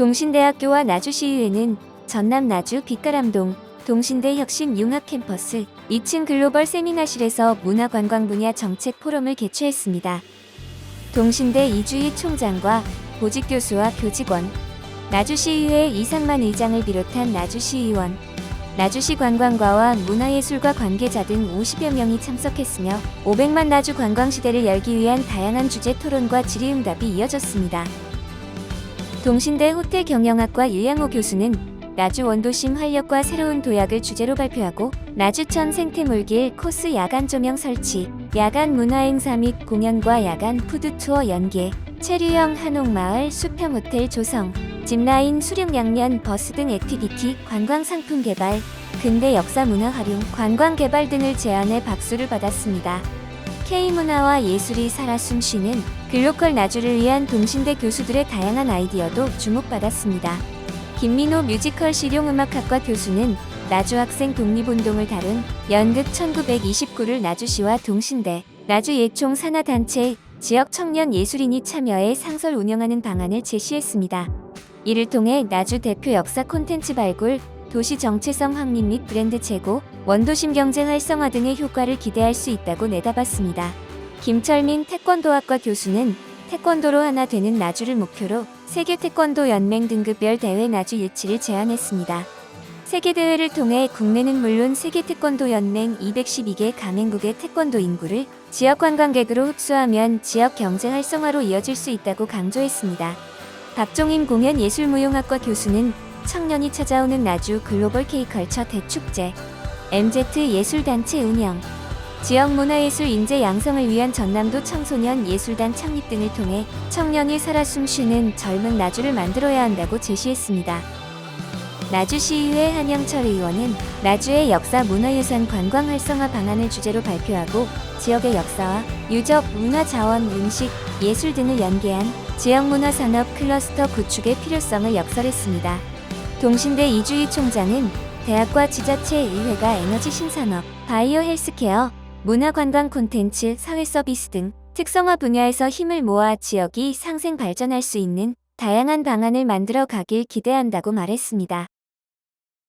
동신대학교와 나주시의회는 전남 나주 빛가람동 동신대 혁신 융합 캠퍼스 2층 글로벌 세미나실에서 문화관광 분야 정책 포럼을 개최했습니다. 동신대 이주희 총장과 보직 교수와 교직원, 나주시의회 이상만 의장을 비롯한 나주시의원, 나주시 관광과와 문화예술과 관계자 등 50여 명이 참석했으며 500만 나주 관광시대를 열기 위한 다양한 주제 토론과 질의응답이 이어졌습니다. 동신대 호텔 경영학과 이양호 교수는 나주 원도심 활력과 새로운 도약을 주제로 발표하고 나주천 생태물길 코스 야간 조명 설치, 야간 문화 행사 및 공연과 야간 푸드 투어 연계, 체류형 한옥마을 수평 호텔 조성, 짚라인 수륙 양면 버스 등 액티비티 관광 상품 개발, 근대 역사 문화 활용, 관광 개발 등을 제안해 박수를 받았습니다. K문화와 예술이 살아 숨쉬는 글로컬 나주를 위한 동신대 교수들의 다양한 아이디어도 주목받았습니다. 김민호 뮤지컬 실용음악학과 교수는 나주 학생 독립운동을 다룬 연극 1929를 나주시와 동신대, 나주 예총 산하단체, 지역 청년 예술인이 참여해 상설 운영하는 방안을 제시했습니다. 이를 통해 나주 대표 역사 콘텐츠 발굴, 도시 정체성 확립 및 브랜드 제고, 원도심 경제 활성화 등의 효과를 기대할 수 있다고 내다봤습니다. 김철민 태권도학과 교수는 태권도로 하나 되는 나주를 목표로 세계 태권도 연맹 등급별 대회 나주 유치를 제안했습니다. 세계 대회를 통해 국내는 물론 세계 태권도 연맹 212개 가맹국의 태권도 인구를 지역 관광객으로 흡수하면 지역 경제 활성화로 이어질 수 있다고 강조했습니다. 박종임 공연예술무용학과 교수는 청년이 찾아오는 나주 글로벌 K컬처 대축제, MZ 예술단체 운영, 지역 문화예술 인재 양성을 위한 전남도 청소년 예술단 창립 등을 통해 청년이 살아 숨쉬는 젊은 나주를 만들어야 한다고 제시했습니다. 나주시의회 한영철 의원은 나주의 역사 문화유산 관광 활성화 방안을 주제로 발표하고 지역의 역사와 유적, 문화 자원, 음식, 예술 등을 연계한 지역문화산업 클러스터 구축의 필요성을 역설했습니다. 동신대 이주희 총장은 대학과 지자체 의회가 에너지 신산업, 바이오 헬스케어, 문화관광 콘텐츠, 사회 서비스 등 특성화 분야에서 힘을 모아 지역이 상생 발전할 수 있는 다양한 방안을 만들어 가길 기대한다고 말했습니다.